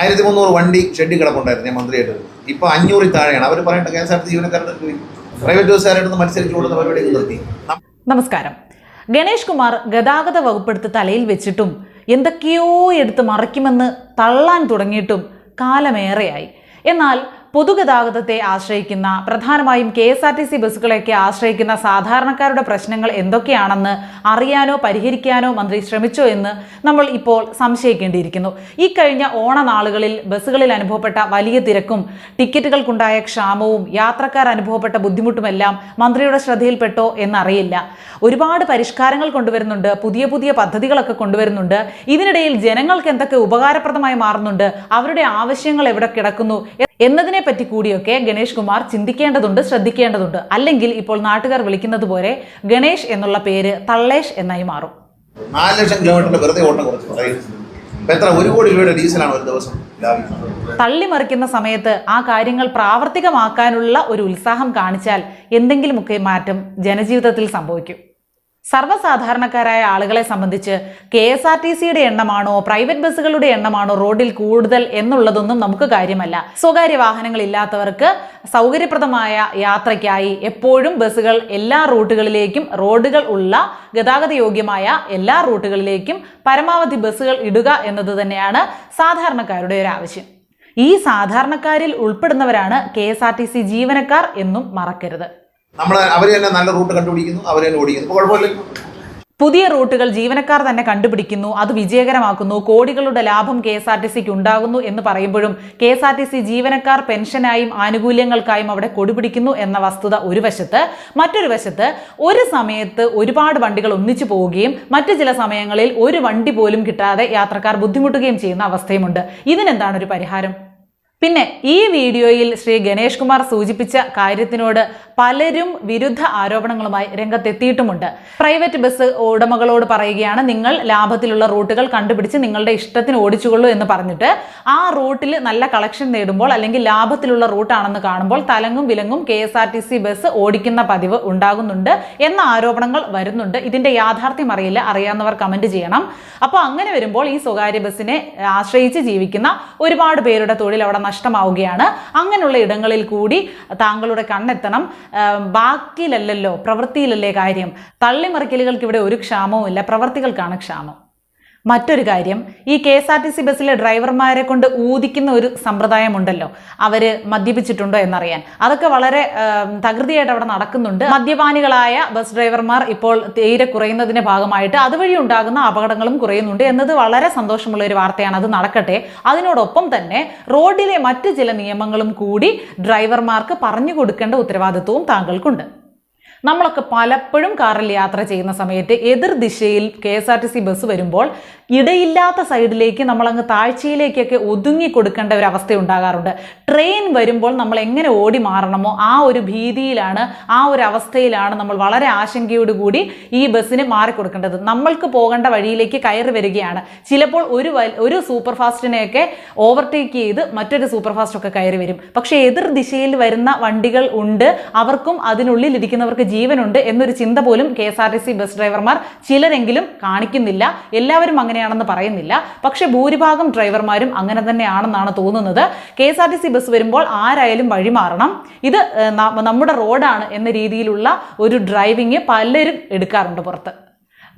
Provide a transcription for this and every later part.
ആയിരത്തി മുന്നൂറ് വണ്ടി ഷെഡിൽ കിടപ്പുണ്ടായിരുന്നു ഞാൻ മന്ത്രിയായിട്ട്. ഇപ്പോൾ അഞ്ഞൂറിൽ താഴെയാണ്. അവർ പറയേണ്ട കെ എസ് ആർ ടി ജീവനക്കാരുടെ പ്രൈവറ്റ് ബസ്സുകാരായിട്ട് മത്സരിച്ചു കൊടുത്ത പരിപാടി നിർത്തി. നമസ്കാരം. ഗണേഷ് കുമാർ ഗതാഗത വകുപ്പെടുത്ത് തലയിൽ വെച്ചിട്ടും എന്തൊക്കെയോ എടുത്ത് മറയ്ക്കുമെന്ന് തള്ളാൻ തുടങ്ങിയിട്ടും കാലമേറെയായി. എന്നാൽ പൊതുഗതാഗതത്തെ ആശ്രയിക്കുന്ന പ്രധാനമായും K S R T C ബസ്സുകളെയൊക്കെ ആശ്രയിക്കുന്ന സാധാരണക്കാരുടെ പ്രശ്നങ്ങൾ എന്തൊക്കെയാണെന്ന് അറിയാനോ പരിഹരിക്കാനോ മന്ത്രി ശ്രമിച്ചോ എന്ന് നമ്മൾ ഇപ്പോൾ സംശയിക്കേണ്ടിയിരിക്കുന്നു. ഈ കഴിഞ്ഞ ഓണനാളുകളിൽ ബസ്സുകളിൽ അനുഭവപ്പെട്ട വലിയ തിരക്കും ടിക്കറ്റുകൾക്കുണ്ടായ ക്ഷാമവും യാത്രക്കാർ അനുഭവപ്പെട്ട ബുദ്ധിമുട്ടുമെല്ലാം മന്ത്രിയുടെ ശ്രദ്ധയിൽപ്പെട്ടോ എന്നറിയില്ല. ഒരുപാട് പരിഷ്കാരങ്ങൾ കൊണ്ടുവരുന്നുണ്ട് പുതിയ പുതിയ പദ്ധതികളൊക്കെ കൊണ്ടുവരുന്നുണ്ട്. ഇതിനിടയിൽ ജനങ്ങൾക്ക് എന്തൊക്കെ ഉപകാരപ്രദമായി മാറുന്നുണ്ട് അവരുടെ ആവശ്യങ്ങൾ എവിടെ കിടക്കുന്നു എന്നതിനെ പറ്റി കൂടിയൊക്കെ ഗണേഷ് കുമാർ ചിന്തിക്കേണ്ടതുണ്ട് ശ്രദ്ധിക്കേണ്ടതുണ്ട്. അല്ലെങ്കിൽ ഇപ്പോൾ നാട്ടുകാർ വിളിക്കുന്നത് പോലെ ഗണേഷ് എന്നുള്ള പേര് തള്ളേഷ് എന്നായി മാറും. നാല് ലക്ഷം കിലോമീറ്ററിന്റെ വെറുതെ ഓട്ടം കുറച്ച് എത്ര? ഒരു കോടി രൂപയുടെ ഡീസലാണ് ഒരു ദിവസം തള്ളിമറിക്കുന്ന സമയത്ത് ആ കാര്യങ്ങൾ പ്രാവർത്തികമാക്കാനുള്ള ഒരു ഉത്സാഹം കാണിച്ചാൽ എന്തെങ്കിലുമൊക്കെ മാറ്റം ജനജീവിതത്തിൽ സംഭവിക്കും. സർവസാധാരണക്കാരായ ആളുകളെ സംബന്ധിച്ച് കെ എസ് ആർ ടി സിയുടെ എണ്ണമാണോ പ്രൈവറ്റ് ബസ്സുകളുടെ എണ്ണമാണോ റോഡിൽ കൂടുതൽ എന്നുള്ളതൊന്നും നമുക്ക് കാര്യമല്ല. സ്വകാര്യ വാഹനങ്ങൾ ഇല്ലാത്തവർക്ക് സൗകര്യപ്രദമായ യാത്രയ്ക്കായി എപ്പോഴും ബസ്സുകൾ എല്ലാ റൂട്ടുകളിലേക്കും റോഡുകൾ ഉള്ള ഗതാഗത യോഗ്യമായ എല്ലാ റൂട്ടുകളിലേക്കും പരമാവധി ബസ്സുകൾ ഇടുക എന്നത് തന്നെയാണ് സാധാരണക്കാരുടെ ഒരു ആവശ്യം. ഈ സാധാരണക്കാരിൽ ഉൾപ്പെടുന്നവരാണ് K S R T C ജീവനക്കാർ എന്നും മറക്കരുത്. നമ്മൾ അവർ തന്നെ നല്ല റൂട്ട് കണ്ടുപിടിക്കുന്നു അവർ തന്നെ ഓടിക്കുന്നു. കുഴപ്പമില്ലല്ലോ പുതിയ റൂട്ടുകൾ ജീവനക്കാർ തന്നെ കണ്ടുപിടിക്കുന്നു അത് വിജയകരമാക്കുന്നു കോടികളുടെ ലാഭം കെ എസ് ആർ ടി സിക്ക് ഉണ്ടാകുന്നു എന്ന് പറയുമ്പോഴും K S R T C ജീവനക്കാർ പെൻഷനായും ആനുകൂല്യങ്ങൾക്കായും അവിടെ കൊടുപിടിക്കുന്നു എന്ന വസ്തുത ഒരു വശത്ത് മറ്റൊരു വശത്ത് ഒരു സമയത്ത് ഒരുപാട് വണ്ടികൾ ഒന്നിച്ചു പോവുകയും മറ്റു ചില സമയങ്ങളിൽ ഒരു വണ്ടി പോലും കിട്ടാതെ യാത്രക്കാർ ബുദ്ധിമുട്ടുകയും ചെയ്യുന്ന അവസ്ഥയുമുണ്ട്. ഇതിനെന്താണ് ഒരു പരിഹാരം? പിന്നെ ഈ വീഡിയോയിൽ ശ്രീ ഗണേഷ് കുമാർ സൂചിപ്പിച്ച കാര്യത്തിനോട് പലരും വിരുദ്ധ ആരോപണങ്ങളുമായി രംഗത്തെത്തിയിട്ടുമുണ്ട്. പ്രൈവറ്റ് ബസ് ഉടമകളോട് പറയുകയാണ് നിങ്ങൾ ലാഭത്തിലുള്ള റൂട്ടുകൾ കണ്ടുപിടിച്ച് നിങ്ങളുടെ ഇഷ്ടത്തിന് ഓടിച്ചുകൊള്ളൂ എന്ന് പറഞ്ഞിട്ട് ആ റൂട്ടിൽ നല്ല കളക്ഷൻ നേടുമ്പോൾ അല്ലെങ്കിൽ ലാഭത്തിലുള്ള റൂട്ടാണെന്ന് കാണുമ്പോൾ തലങ്ങും വിലങ്ങും K S R T C bus ഓടിക്കുന്ന പതിവ് ഉണ്ടാകുന്നുണ്ട് എന്ന ആരോപണങ്ങൾ വരുന്നുണ്ട്. ഇതിന്റെ യാഥാർത്ഥ്യം അറിയില്ല. അറിയാവുന്നവർ കമന്റ് ചെയ്യണം. അപ്പോൾ അങ്ങനെ വരുമ്പോൾ ഈ സ്വകാര്യ ബസ്സിനെ ആശ്രയിച്ച് ജീവിക്കുന്ന ഒരുപാട് പേരുടെ തൊഴിൽ അവിടെ നഷ്ടമാവുകയാണ്. അങ്ങനെയുള്ള ഇടങ്ങളിൽ കൂടി താങ്കളുടെ കണ്ണെത്തണം. ബാക്കിയിലല്ലല്ലോ പ്രവൃത്തിയിലല്ലേ കാര്യം. തള്ളിമറിക്കലുകൾക്ക് ഇവിടെ ഒരു ക്ഷാമവും ഇല്ല പ്രവൃത്തികൾക്കാണ് ക്ഷാമം. മറ്റൊരു കാര്യം ഈ K S R T C ബസ്സിലെ ഡ്രൈവർമാരെ കൊണ്ട് ഊദിക്കുന്ന ഒരു സമ്പ്രദായമുണ്ടല്ലോ. അവർ മദ്യപിച്ചിട്ടുണ്ടോ എന്നറിയാൻ. അതൊക്കെ വളരെ തകൃതിയായിട്ട് അവിടെ നടക്കുന്നുണ്ട്. മദ്യപാനികളായ ബസ് ഡ്രൈവർമാർ ഇപ്പോൾ തീരെ കുറയുന്നതിന്റെ ഭാഗമായിട്ട് അതുവഴി ഉണ്ടാകുന്ന അപകടങ്ങളും കുറയുന്നുണ്ട് എന്നത് വളരെ സന്തോഷമുള്ള ഒരു വാർത്തയാണ്. അത് നടക്കട്ടെ. അതിനോടൊപ്പം തന്നെ റോഡിലെ മറ്റ് ചില നിയമങ്ങളും കൂടി ഡ്രൈവർമാർക്ക് പറഞ്ഞു കൊടുക്കേണ്ട ഉത്തരവാദിത്വവും താങ്കൾക്കുണ്ട്. നമ്മളൊക്കെ പലപ്പോഴും കാറിൽ യാത്ര ചെയ്യുന്ന സമയത്ത് എതിർ ദിശയിൽ K S R T C bus വരുമ്പോൾ ഇടയില്ലാത്ത സൈഡിലേക്ക് നമ്മളങ്ങ് താഴ്ചയിലേക്കൊക്കെ ഒതുങ്ങി കൊടുക്കേണ്ട ഒരു അവസ്ഥ ഉണ്ടാകാറുണ്ട്. ട്രെയിൻ വരുമ്പോൾ നമ്മൾ എങ്ങനെ ഓടി മാറണമോ ആ ഒരു ഭീതിയിലാണ് ആ ഒരു അവസ്ഥയിലാണ് നമ്മൾ വളരെ ആശങ്കയോടുകൂടി ഈ ബസ്സിന് മാറിക്കൊടുക്കേണ്ടത്. നമ്മൾക്ക് പോകേണ്ട വഴിയിലേക്ക് കയറി വരികയാണ്. ചിലപ്പോൾ ഒരു ഒരു സൂപ്പർ ഫാസ്റ്റിനെയൊക്കെ ഓവർടേക്ക് ചെയ്ത് മറ്റൊരു സൂപ്പർ ഫാസ്റ്റ് ഒക്കെ കയറി വരും. പക്ഷേ എതിർ ദിശയിൽ വരുന്ന വണ്ടികൾ ഉണ്ട്. അവർക്കും അതിനുള്ളിൽ ഇരിക്കുന്നവർക്ക് ജീവനുണ്ട് എന്നൊരു ചിന്ത പോലും K S R T C bus ഡ്രൈവർമാർ ചിലരെങ്കിലും കാണിക്കുന്നില്ല. എല്ലാവരും അങ്ങനെയാണെന്ന് പറയുന്നില്ല. പക്ഷെ ഭൂരിഭാഗം ഡ്രൈവർമാരും അങ്ങനെ തന്നെയാണെന്നാണ് തോന്നുന്നത്. K S R T C bus വരുമ്പോൾ ആരായാലും വഴിമാറണം. ഇത് നമ്മുടെ റോഡാണ് എന്ന രീതിയിലുള്ള ഒരു ഡ്രൈവിങ് പലരും എടുക്കാറുണ്ട് പുറത്ത്.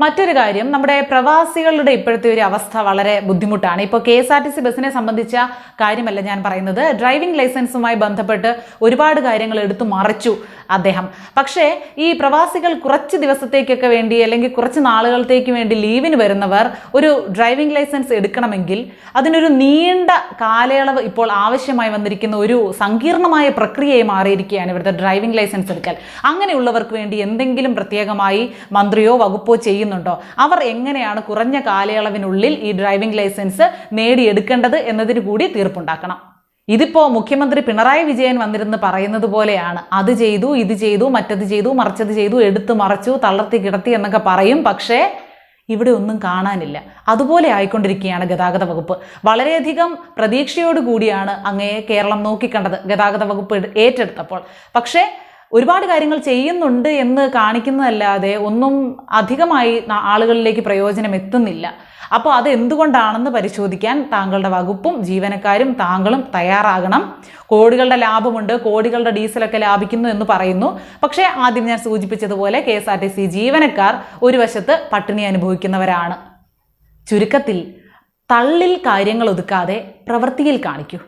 മറ്റൊരു കാര്യം നമ്മുടെ പ്രവാസികളുടെ ഇപ്പോഴത്തെ ഒരു അവസ്ഥ വളരെ ബുദ്ധിമുട്ടാണ്. ഇപ്പോൾ K S R T C ബസ്സിനെ സംബന്ധിച്ച കാര്യമല്ല ഞാൻ പറയുന്നത്. ഡ്രൈവിംഗ് ലൈസൻസുമായി ബന്ധപ്പെട്ട് ഒരുപാട് കാര്യങ്ങൾ എടുത്തു മറച്ചു അദ്ദേഹം. പക്ഷേ ഈ പ്രവാസികൾ കുറച്ച് ദിവസത്തേക്കൊക്കെ വേണ്ടി അല്ലെങ്കിൽ കുറച്ച് നാളുകളത്തേക്ക് വേണ്ടി ലീവിന് വരുന്നവർ ഒരു ഡ്രൈവിംഗ് ലൈസൻസ് എടുക്കണമെങ്കിൽ അതിനൊരു നീണ്ട കാലയളവ് ഇപ്പോൾ ആവശ്യമായി വന്നിരിക്കുന്ന ഒരു സങ്കീർണമായ പ്രക്രിയയെ മാറിയിരിക്കുകയാണ് ഇവിടുത്തെ ഡ്രൈവിംഗ് ലൈസൻസ് എടുക്കൽ. അങ്ങനെയുള്ളവർക്ക് വേണ്ടി എന്തെങ്കിലും പ്രത്യേകമായി മന്ത്രിയോ വകുപ്പോ ചെയ്യുന്നുണ്ടോ? അവർ എങ്ങനെയാണ് കുറഞ്ഞ കാലയളവിനുള്ളിൽ ഈ ഡ്രൈവിംഗ് ലൈസൻസ് നേടിയെടുക്കേണ്ടത് എന്നതിന് കൂടി തീർപ്പുണ്ടാക്കണം. ഇതിപ്പോ മുഖ്യമന്ത്രി പിണറായി വിജയൻ വന്നിരുന്ന് പറയുന്നത് പോലെയാണ്. അത് ചെയ്തു ഇത് ചെയ്തു മറ്റത് ചെയ്തു മറിച്ചത് ചെയ്തു എടുത്തു മറച്ചു തളർത്തി കിടത്തി എന്നൊക്കെ പറയും. പക്ഷേ ഇവിടെ ഒന്നും കാണാനില്ല. അതുപോലെ ആയിക്കൊണ്ടിരിക്കുകയാണ് ഗതാഗത വകുപ്പ്. വളരെയധികം പ്രതീക്ഷയോടുകൂടിയാണ് അങ്ങയെ കേരളം നോക്കിക്കണ്ടത് ഗതാഗത വകുപ്പ് ഏറ്റെടുത്തപ്പോൾ. പക്ഷേ ഒരുപാട് കാര്യങ്ങൾ ചെയ്യുന്നുണ്ട് എന്ന് കാണിക്കുന്നതല്ലാതെ ഒന്നും അധികമായി ആളുകളിലേക്ക് പ്രയോജനം എത്തുന്നില്ല. അപ്പോൾ അത് എന്തുകൊണ്ടാണെന്ന് പരിശോധിക്കാൻ താങ്കളുടെ വകുപ്പും ജീവനക്കാരും താങ്കളും തയ്യാറാകണം. കോടികളുടെ ലാഭമുണ്ട് കോടികളുടെ ഡീസലൊക്കെ ലാഭിക്കുന്നു എന്ന് പറയുന്നു. പക്ഷേ ആദ്യം ഞാൻ സൂചിപ്പിച്ചതുപോലെ K S R T C ജീവനക്കാർ ഒരു വശത്ത് പട്ടിണി അനുഭവിക്കുന്നവരാണ്. ചുരുക്കത്തിൽ തള്ളിൽ കാര്യങ്ങൾ ഒതുക്കാതെ പ്രവൃത്തിയിൽ കാണിക്കൂ.